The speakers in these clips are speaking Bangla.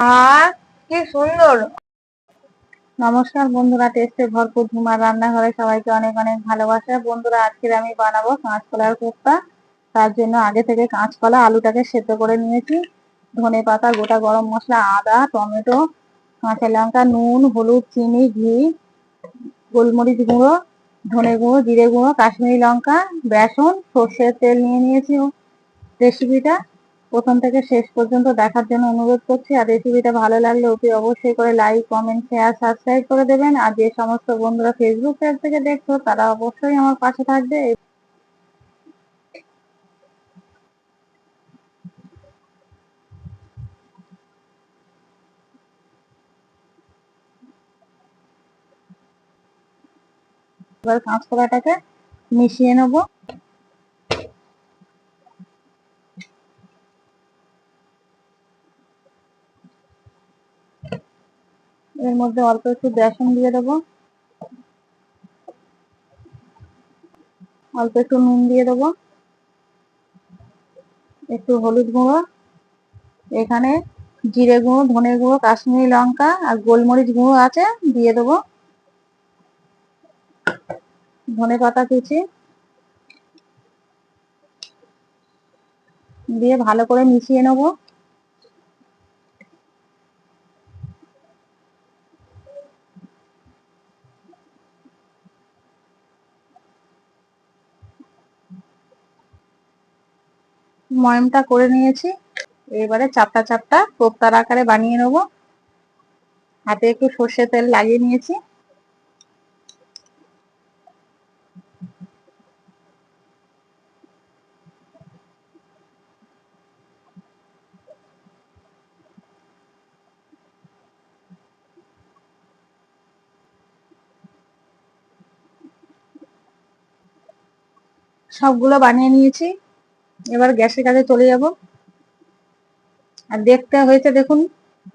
আর কি সুন্দর। নমস্কার বন্ধুরা, টেস্টে ভরপুর ধুমার রান্নাঘরে সবাইকে অনেক অনেক ভালোবাসা। বন্ধুরা, আজকের আমি বানাবো কাঁচকলার কোপ্তা। তার জন্য আগে থেকে কাঁচকলা আলুটাকে সেদ্ধ করে নিয়েছি। ধনে পাতা, গোটা গরম মশলা, আদা, টমেটো, কাঁচা লঙ্কা, নুন, হলুদ, চিনি, ঘি, গোলমরিচ গুঁড়ো, ধনে গুঁড়ো, জিরে গুঁড়ো, কাশ্মীরি লঙ্কা, বেসন, সর্ষের তেল নিয়ে নিয়েছি রেসিপিটা। প্রথম থেকে শেষ পর্যন্ত দেখার জন্য অনুরোধ করছি। আর রেসিপিটা ভালো লাগলে অতি অবশ্যই করে লাইক কমেন্ট শেয়ার সাবস্ক্রাইব করে দেবেন। আর যে সমস্ত বন্ধুরা ফেসবুক পেজ থেকে দেখছ, তারা অবশ্যই আমার পাশে থাকবে। এবার কাঁচকলাটাকে মিশিয়ে নেব। এর মধ্যে অল্প একটু বেসন দিয়ে দেবো। অল্প একটু নুন দিয়ে দেবো। একটু হলুদ গুঁড়ো। এখানে জিরে গুঁড়ো, ধনে গুঁড়ো, কাশ্মীরি লঙ্কা আর গোলমরিচ গুঁড়ো আছে, দিয়ে দেবো। ধনে পাতা কুচি। দিয়ে ভালো করে মিশিয়ে নেব। ময়মটা করে নিয়েছি। এবারে চাপটা চাপটা কোপ্তার আকারে বানিয়ে নেব। হাতে একটু সর্ষে তেল লাগিয়ে নিয়েছি। সবগুলো বানিয়ে নিয়েছি। এবার গ্যাসের কাছে চলে যাব। আর দেখতে হয়েছে দেখুন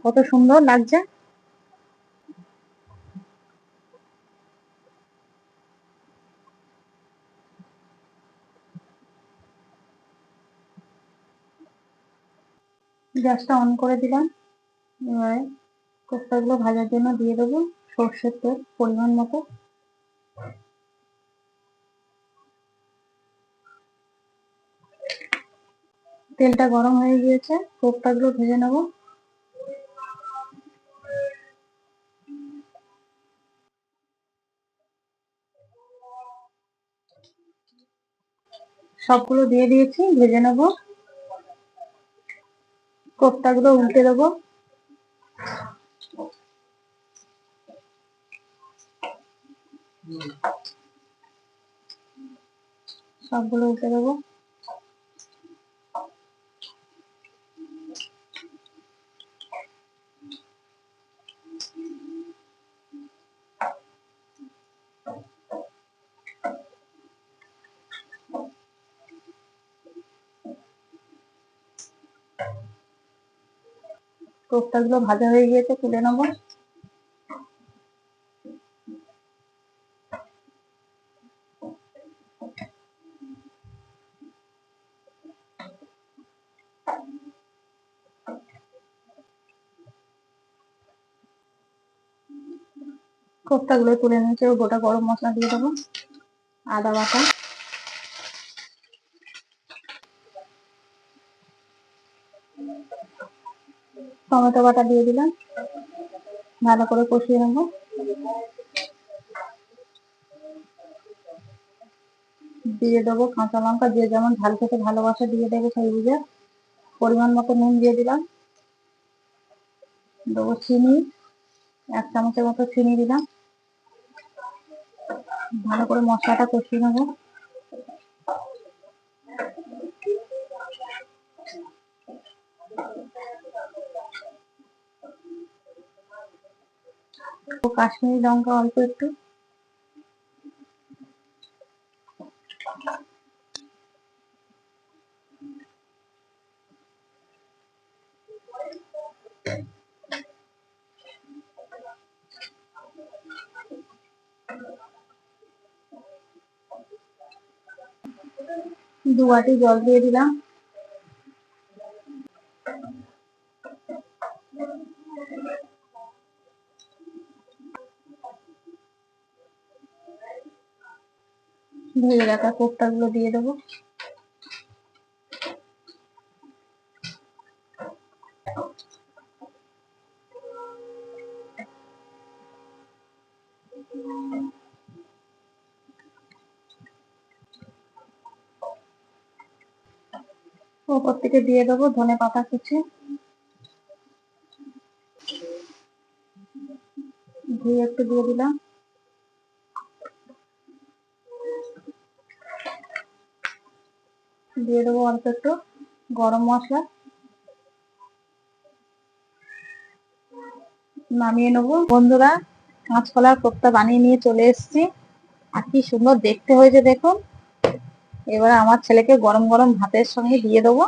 কত সুন্দর লাগছে। গ্যাসটা অন করে দিলাম। এবারে কোপ্তাগুলো ভাজার জন্য দিয়ে দেবো সর্ষের তেল পরিমাণ মতো। তেলটা গরম হয়ে গিয়েছে, কোপ্তাগুলো ভেজে নেব। সবগুলো দিয়ে দিয়েছি, ভেজে নেব। কোপ্তাগুলো উল্টে দেবো। সবগুলো উল্টে দেবো। কোপ্তাগুলো ভাজা হয়ে গিয়েছে, তুলে নেব। কোপ্তাগুলো তুলে নিয়েছে গোটা গরম মশলা দিয়ে দেবো, আদা বাটা। টমেটো বাটা দিয়ে দিলাম। ভালো করে কষিয়ে নেব। দিয়ে দেবো কাঁচা লঙ্কা, যে যেমন ঝাল খেতে ভালোবাসে দিয়ে দেবো সেই বুঝে পরিমাণ মতো নুন দিয়ে দিলাম। দেবো চিনি, এক চামচের মতো চিনি দিলাম। ভালো করে মশলাটা কষিয়ে নেব। কাশ্মীরি লঙ্কা অল্প একটু দু বাটি জল দিয়ে দিলাম ভেজে রাখা কোপ্তা গুলো দিয়ে দেবো। ওপর থেকে দিয়ে দেবো ধনে পাতা কুচি। ঘি একটু দিয়ে দিলাম। দিয়ে দেবো অল্প একটু গরম মশলা। নামিয়ে নেব। বন্ধুরা কাঁচকলার কোপ্তা বানিয়ে নিয়ে চলে এসছি। আর কি সুন্দর দেখতে হয়েছে দেখুন। এবার আমার ছেলেকে গরম গরম ভাতের সঙ্গে দিয়ে দেবো।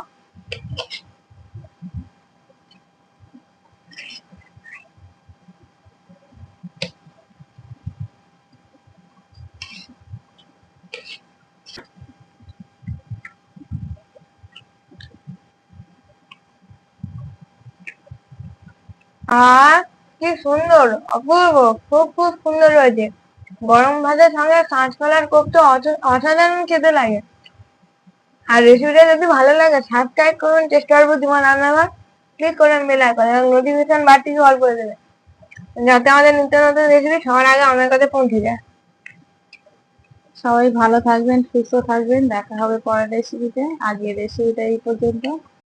আর কি সুন্দর, অপূর্ব, খুব খুব সুন্দর হয়েছে। গরম ভাতের সঙ্গে কাঁচকলার কোপ্তা অস- অসাধারণ খেতে লাগে। আর রেসিপিটা যদি ভালো লাগে সাবস্ক্রাইব করুন চেষ্টা করব তোমার রান্নাঘর। ক্লিক করুন বেল আইকন এবং নোটিফিকেশন বারটিকে অল করে দেবে। যাতে আমাদের নিত্য নতুন রেসিপি সবার আগে আমার কাছে পৌঁছে যায়। সবাই ভালো থাকবেন, সুস্থ থাকবেন। দেখা হবে পরের রেসিপিতে আজকের রেসিপিটা এই পর্যন্ত।